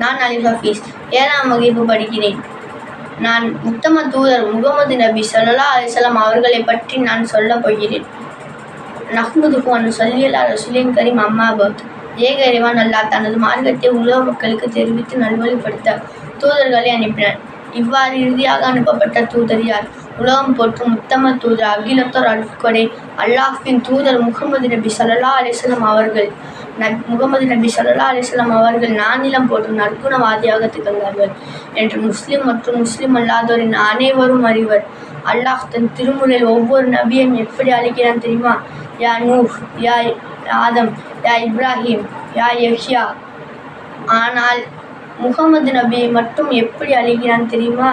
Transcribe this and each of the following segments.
நான் அலி ஹஃபீஸ் ஏழாம் வகுப்பு படிக்கிறேன். நான் உத்தம தூதர் முகமது நபி சொல்லலா அலைஹி அவர்களை பற்றி நான் சொல்லப் போகிறேன். நஹ்முதுக்கு அன் சல்லியலா ரசூலின் கரீம் அம்மாபத் ஏக இறைவன் அல்லாஹ் தனது மார்க்கத்தை உலக மக்களுக்கு தெரிவித்து நல்வழிப்படுத்த தூதர்களை அனுப்பினார். இவ்வாறு இறுதியாக அனுப்பப்பட்ட தூதர் யார்? உலகம் போற்றும் உத்தம தூதர் அகிலத்தோர் அல்கொடை அல்லாஹ்வின் தூதர் முகமது நபி சல்லா அலிஸ்லாம் அவர்கள். நப் முகமது நபி சல்லா அலிஸ்லாம் அவர்கள் நானிலம் போற்றும் நற்குணவாதியாக திகழ்ந்தார்கள் என்று முஸ்லிம் மற்றும் முஸ்லிம் அல்லாதோரின் அனைவரும் அறிவர். அல்லாஹ் தன் திருமுறையில் ஒவ்வொரு நபியும் எப்படி அழைக்கிறான் தெரியுமா? யா நூஹ் யா ஆதம் யா இப்ராஹிம் யா யஹ்யா. ஆனால் முகமது நபியை மட்டும் எப்படி அழைக்கிறான் தெரியுமா?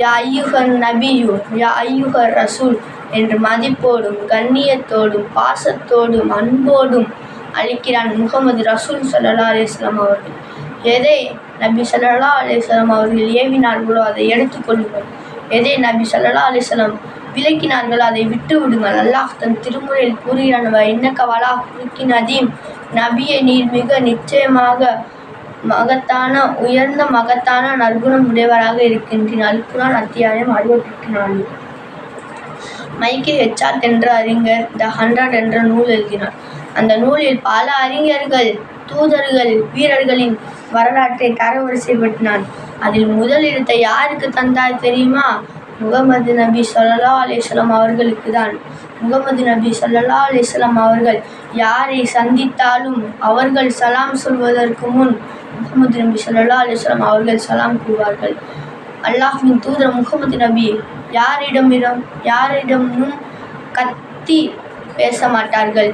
யா ஐயுகர் நபியு யா ஐயுகர் ரசூல் என்று மதிப்போடும் கண்ணியத்தோடும் பாசத்தோடும் அன்போடும் அளிக்கிறான் முகமது ரசூல் சல்லா அலிஸ்லாம் அவர்கள். எதை நபி சல்லா அலிஸ்லாம் அவர்கள் ஏவினார்களோ அதை எடுத்துக்கொள்ளுங்கள் எதை நபி சல்லா அலிஸ்லாம் விளக்கினார்களோ அதை விட்டு விடுங்கள். அல்லாஹ் தன் திருமுறையில் கூறுகிறான் இன்னக்க வலா குறுக்கின் அதீம். நபியை நீர் மிக நிச்சயமாக மகத்தான உயர்ந்த மகத்தான நற்குணம் உடையவராக இருக்கின்றேன். அல்குரான் அத்தியாயம் அறுபத்தி நாலு மைக்கேல் ஹெச்ஆர்ட் என்ற அறிஞர் த ஹண்ட்ரட் என்ற நூல் எழுதினார். அந்த நூலில் பல அறிஞர்கள் தூதர்கள் வீரர்களின் வரலாற்றை தரவரிசைப்பட்டினான் அதில் முதலிடத்தை யாருக்கு தந்தார் தெரியுமா? முகமது நபி சொல்லலா அலிஸ்லாம் அவர்களுக்கு தான். முகமது நபி சொல்லலா அலிஸ்லாம் அவர்கள் யாரை சந்தித்தாலும் அவர்கள் சலாம் சொல்வதற்கு முன் முகமது நபி சொல்லா அலைஹி அவர்கள் சலாம் கூறுவார்கள். அல்லாஹின் தூதர் முகமது நபி யாரிடமிடம் யாரிடமும் கத்தி பேச மாட்டார்கள்.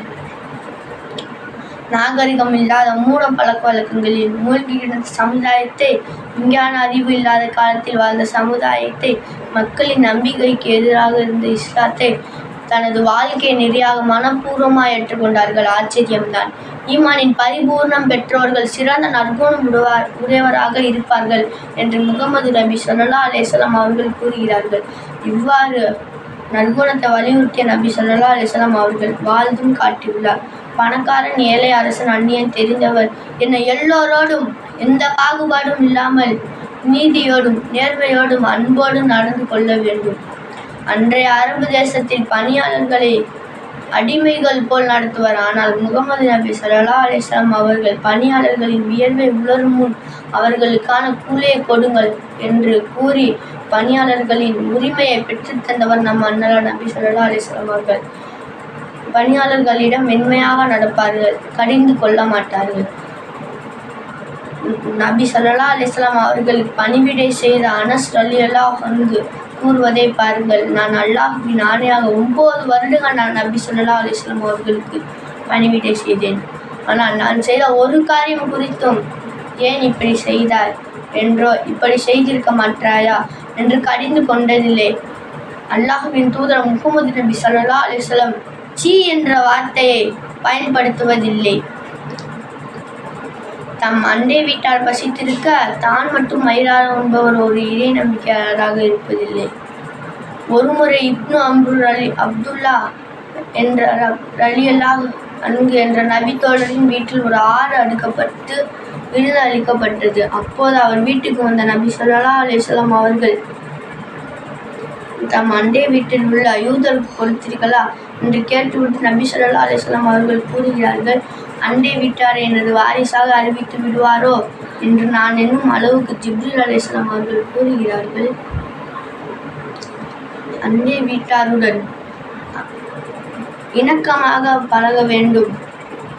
நாகரிகம் இல்லாத மூட பழக்க வழக்கங்களில் மூழ்கியிருந்த சமுதாயத்தை விஞ்ஞான அறிவு இல்லாத காலத்தில் வாழ்ந்த சமுதாயத்தை மக்களின் நம்பிக்கைக்கு எதிராக இருந்த இஸ்லாத்தை தனது வாழ்க்கையை நெறியாக மனப்பூர்வமாக ஏற்றுக்கொண்டார்கள். ஆச்சரியம்தான். ஈமானின் பரிபூர்ணம் பெற்றோர்கள் சிறந்த நற்குணம் உடவார் உடையவராக இருப்பார்கள் என்று முகமது நபி சொல்லல்லா அலைஹி அவர்கள் கூறுகிறார்கள். இவ்வாறு நற்குணத்தை வலியுறுத்திய நபி சொல்லல்லா அலைஹி அவர்கள் வாழ்ந்தும் காட்டியுள்ளார். பணக்காரன் ஏழை அரசன் அந்நியன் தெரிந்தவர் என்னை எல்லோரோடும் எந்த பாகுபாடும் இல்லாமல் நீதியோடும் நேர்மையோடும் அன்போடும் நடந்து கொள்ள வேண்டும். அன்றைய அரபு தேசத்தில் பணியாளர்களை அடிமைகள் போல் நடத்துவர். ஆனால் முகமது நபி சல்லா அலிஸ்லாம் அவர்கள் பணியாளர்களின் வியர்வை உலரும் முன் அவர்களுக்கான கூலியை கொடுங்கள் என்று கூறி பணியாளர்களின் உரிமையை பெற்றுத் தந்தவர் நம் அண்ணலா நபி ஸல்லல்லாஹு அலிஸ்லாம் அவர்கள். பணியாளர்களிடம் மென்மையாக நடப்பார்கள் கடிந்து கொள்ள மாட்டார்கள். நபி சல்லா அலிஸ்லாம் அவர்கள் அவர்களுக்கு பணிவிடை செய்த அனஸ் ரலியல்லாஹு அன்ஹு கூறுவதை பாருங்கள். நான் அல்லாஹுவின் ஆணையாக ஒன்பது வருடங்கள் நான் நபி சொல்லலா அலிஸ்லாம் அவர்களுக்கு பணிவிடை செய்தேன். ஆனால் நான் செய்த ஒரு காரியம் குறித்தும் ஏன் இப்படி செய்தாய்? என்றோ இப்படி செய்திருக்க மாட்டாயா? என்று கடிந்து கொண்டதில்லை அல்லாஹுவின் தூதர் முகமது நபி சொல்லலா அலிஸ்லம் வஸல்லம் சீ என்ற வார்த்தையை பயன்படுத்துவதில்லை. தம் அண்டை வீட்டார் பசித்திருக்க தான் மட்டும் மயிராக உண்பவர் ஒரு இறை நம்பிக்கையாளராக இருப்பதில்லை. ஒருமுறை இப்னு அம்ருல் அலி அப்துல்லா என்ற ரலியல்லா அன்கு என்ற நபித்தோழரின் வீட்டில் ஒரு ஆறு அடுக்கப்பட்டு விருது அளிக்கப்பட்டது. அப்போது அவர் வீட்டுக்கு வந்த நபி சொல்லலா அலைஹி அவர்கள் தம் அண்டை வீட்டில் உள்ள யூதருக்கு கொடுத்தீர்களா? என்று கேட்டுவிட்டு நபி ஸல்லல்லாஹு அலைஹி அவர்கள் கூறுகிறார்கள் அண்டை வீட்டார் எனது வாரிசாக அறிவித்து விடுவாரோ என்று நான் என்னும் அளவுக்கு ஜிப்ரில் அலைஹிஸ்ஸலாம் அவர்கள் கூறுகிறார்கள். அண்டை வீட்டாருடன் இணக்கமாக பழக வேண்டும்.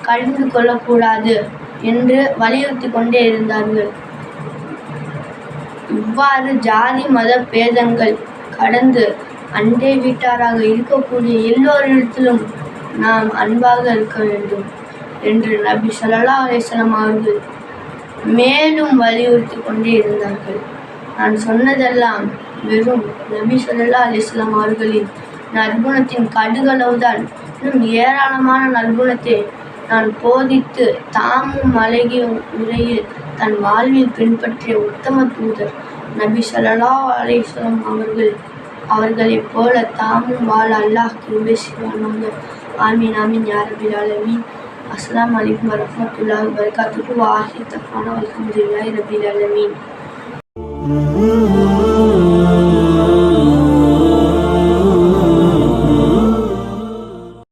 கடிந்து கொள்ளக்கூடாது என்று வலியுறுத்தி கொண்டே இருந்தார்கள். இவ்வாறு ஜாதி மத பேதங்கள் கடந்து அண்டை வீட்டாராக இருக்கக்கூடிய எல்லோரிடத்திலும் நாம் அன்பாக இருக்க வேண்டும். என்று நபி ஸல்லல்லாஹு அலிஸ்லாம் அவர்கள் மேலும் வலியுறுத்தி கொண்டே இருந்தார்கள். நான் சொன்னதெல்லாம் வெறும் நபி ஸல்லல்லாஹு அலிஸ்லாம் அவர்களின் நற்குணத்தின் கடுகளவுதான். இன்னும் ஏராளமான நற்குணத்தை நான் போதித்து தாமும் அழகிய முறையில் தன் வாழ்வில் பின்பற்றிய உத்தம தூதர் நபி ஸல்லல்லாஹு அலிஸ்லாம் அவர்கள் அவர்களைப் போல தாமும் வாழ அல்லாஹ் கிருபை செய்வானாக. ஆமீன் ஆமீன் யா ஆலமீன். அஸ்லாம் அலைக்கும் வரஹ்மத்துல்லாஹி வரகாத்துக்கு வ ஆஹிர் தஃவானா ஜில்லாய் ரபில் அலமீன்